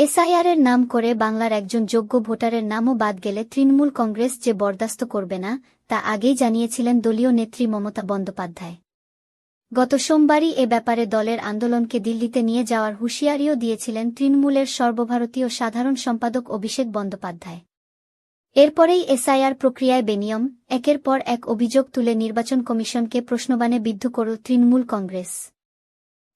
এসআইআরের নাম করে বাংলার একজন যোগ্য ভোটারের নামও বাদ গেলে তৃণমূল কংগ্রেস যে বরদাস্ত করবে না, তা আগেই জানিয়েছিলেন দলীয় নেত্রী মমতা বন্দ্যোপাধ্যায়। গত সোমবারই এ ব্যাপারে দলের আন্দোলনকে দিল্লিতে নিয়ে যাওয়ার হুঁশিয়ারিও দিয়েছিলেন তৃণমূলের সর্বভারতীয় সাধারণ সম্পাদক অভিষেক বন্দ্যোপাধ্যায়। এরপরেই এসআইআর প্রক্রিয়ায় বেনিয়ম, একের পর এক অভিযোগ তুলে নির্বাচন কমিশনকে প্রশ্নবাণে বিদ্ধ করল তৃণমূল কংগ্রেস।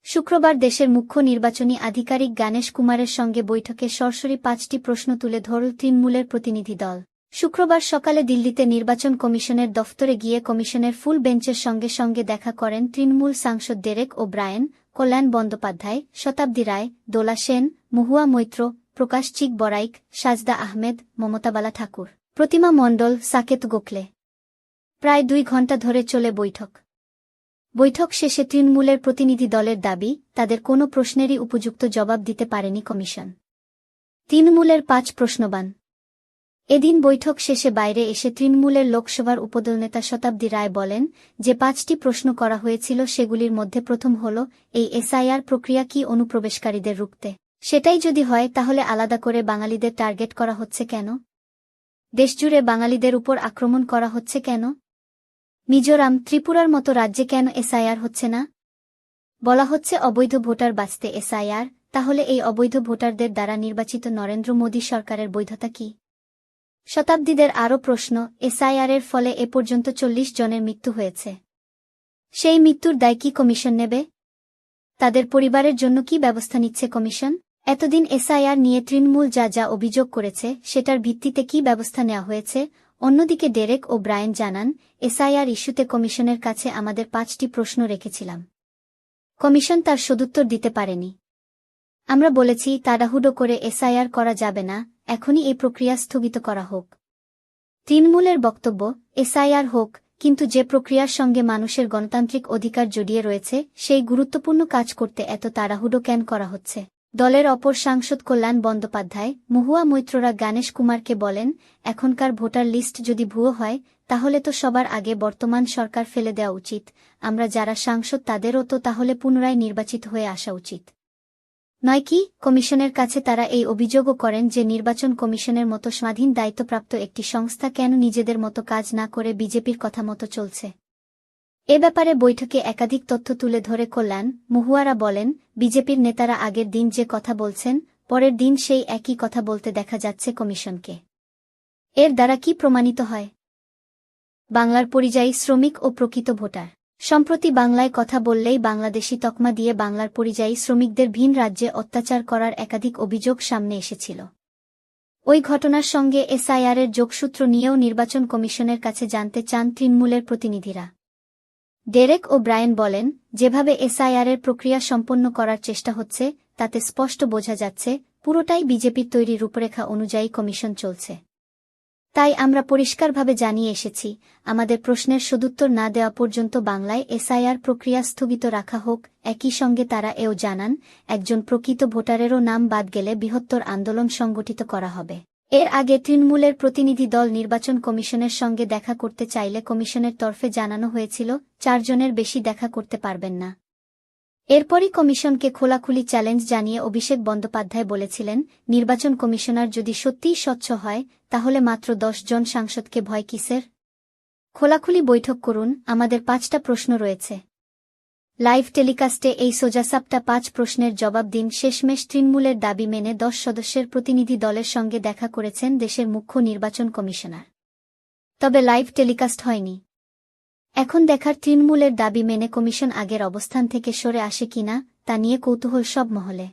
শুক্রবার দেশের মুখ্য নির্বাচনী আধিকারিক গানেশ কুমারের সঙ্গে বৈঠকে সরাসরি পাঁচটি প্রশ্ন তুলে ধরল তৃণমূলের প্রতিনিধি দল। শুক্রবার সকালে দিল্লিতে নির্বাচন কমিশনের দফতরে গিয়ে কমিশনের ফুল বেঞ্চের সঙ্গে সঙ্গে দেখা করেন তৃণমূল সাংসদ Derek O'Brien, Kalyan Bandyopadhyay, Satabdi Roy, দোলা সেন, মহুয়া মৈত্র, প্রকাশ চিক বরাইক, সাজদা আহমেদ, মমতাবালা ঠাকুর, প্রতিমা মণ্ডল, সাকেত গোখলে। প্রায় দুই ঘণ্টা ধরে চলে বৈঠক। বৈঠক শেষে তৃণমূলের প্রতিনিধি দলের দাবি, তাদের কোনো প্রশ্নেরই উপযুক্ত জবাব দিতে পারেনি কমিশন। তৃণমূলের পাঁচ প্রশ্নবান। এদিন বৈঠক শেষে বাইরে এসে তৃণমূলের লোকসভার উপদলনেতা শতাব্দী রায় বলেন, যে পাঁচটি প্রশ্ন করা হয়েছিল সেগুলির মধ্যে প্রথম হল, এই এসআইআর প্রক্রিয়া কি অনুপ্রবেশকারীদের রুখতে? সেটাই যদি হয়, তাহলে আলাদা করে বাঙালিদের টার্গেট করা হচ্ছে কেন? দেশজুড়ে বাঙালিদের উপর আক্রমণ করা হচ্ছে কেন? মিজোরাম ত্রিপুরার মতো রাজ্যে কেন এসআইআর হচ্ছে না? বলা হচ্ছে অবৈধ ভোটার বাঁচতে এসআইআর, তাহলে এই অবৈধ ভোটারদের দ্বারা নির্বাচিত নরেন্দ্র মোদী সরকারের বৈধতা কি? শতাব্দীদের আরও প্রশ্ন এসআইআরের ফলে এ পর্যন্ত চল্লিশ জনের মৃত্যু হয়েছে। সেই মৃত্যুর দায় কি কমিশন নেবে? তাদের পরিবারের জন্য কি ব্যবস্থা নিচ্ছে কমিশন? এতদিন এসআইআর নিয়ে তৃণমূল যা যা অভিযোগ করেছে, সেটার ভিত্তিতে কি ব্যবস্থা নেওয়া হয়েছে? অন্যদিকে ডেরেক ও ব্রায়েন জানান, এসআইআর ইস্যুতে কমিশনের কাছে আমাদের পাঁচটি প্রশ্ন রেখেছিলাম। কমিশন তার সদুত্তর দিতে পারেনি। আমরা বলেছি, তাড়াহুড়ো করে এসআইআর করা যাবে না, এখনই এই প্রক্রিয়া স্থগিত করা হোক। তৃণমূলের বক্তব্য, এসআইআর হোক, কিন্তু যে প্রক্রিয়ার সঙ্গে মানুষের গণতান্ত্রিক অধিকার জড়িয়ে রয়েছে, সেই গুরুত্বপূর্ণ কাজ করতে এত তাড়াহুড়ো কেন করা হচ্ছে? দলের অপর সাংসদ কল্যাণ বন্দ্যোপাধ্যায়, মহুয়া মৈত্ররা গণেশ কুমারকে বলেন, এখনকার ভোটার লিস্ট যদি ভুয়ো হয়, তাহলে তো সবার আগে বর্তমান সরকার ফেলে দেওয়া উচিত। আমরা যারা সাংসদ তাদেরও তো তাহলে পুনরায় নির্বাচিত হয়ে আসা উচিত। নয় কি, কমিশনের কাছে তারা এই অভিযোগও করেন যে নির্বাচন কমিশনের মতো স্বাধীন দায়িত্বপ্রাপ্ত একটি সংস্থা কেন নিজেদের মতো কাজ না করে বিজেপির কথা মতো চলছে। এ ব্যাপারে বৈঠকে একাধিক তথ্য তুলে ধরে কল্যাণ, মহুয়ারা বলেন, বিজেপির নেতারা আগের দিন যে কথা বলছেন, পরের দিন সেই একই কথা বলতে দেখা যাচ্ছে কমিশনকে। এর দ্বারা কি প্রমাণিত হয়? বাংলার পরিযায়ী শ্রমিক ও প্রকৃত ভোটার। সম্প্রতি বাংলায় কথা বললেই বাংলাদেশি তকমা দিয়ে বাংলার পরিযায়ী শ্রমিকদের ভিন রাজ্যে অত্যাচার করার একাধিক অভিযোগ সামনে এসেছিল। ওই ঘটনার সঙ্গে এসআইআরের যোগসূত্র নিয়েও নির্বাচন কমিশনের কাছে জানতে চান তৃণমূলের প্রতিনিধিরা। ডেরেক ও ব্রায়েন বলেন, যেভাবে এসআইআরের প্রক্রিয়া সম্পন্ন করার চেষ্টা হচ্ছে, তাতে স্পষ্ট বোঝা যাচ্ছে, পুরোটাই বিজেপির তৈরি রূপরেখা অনুযায়ী কমিশন চলছে। তাই আমরা পরিষ্কারভাবে জানিয়ে এসেছি, আমাদের প্রশ্নের সদুত্তর না দেওয়া পর্যন্ত বাংলায় এসআইআর প্রক্রিয়া স্থগিত রাখা হোক, একই সঙ্গে তারা এও জানান, একজন প্রকৃত ভোটারেরও নাম বাদ গেলে বৃহত্তর আন্দোলন সংগঠিত করা হবে। এর আগে তৃণমূলের প্রতিনিধি দল নির্বাচন কমিশনের সঙ্গে দেখা করতে চাইলে কমিশনের তরফে জানানো হয়েছিল, চারজনের বেশি দেখা করতে পারবেন না। এরপরই কমিশনকে খোলাখুলি চ্যালেঞ্জ জানিয়ে অভিষেক বন্দ্যোপাধ্যায় বলেছিলেন, নির্বাচন কমিশনার যদি সত্যিই স্বচ্ছ হয়, তাহলে মাত্র দশ জন সাংসদকে ভয় কিসের? খোলাখুলি বৈঠক করুন, আমাদের পাঁচটা প্রশ্ন রয়েছে। লাইভ টেলিকাস্টে এই সোজাসাপটা পাঁচ প্রশ্নের জবাব দিন। শেষমেশ তৃণমূলের দাবি মেনে দশ সদস্যের প্রতিনিধি দলের সঙ্গে দেখা করেছেন দেশের মুখ্য নির্বাচন কমিশনার। তবে লাইভ টেলিকাস্ট হয়নি। এখন দেখার তৃণমূলের দাবি মেনে কমিশন আগের অবস্থান থেকে সরে আসে কিনা, তা নিয়ে কৌতূহল সব মহলে।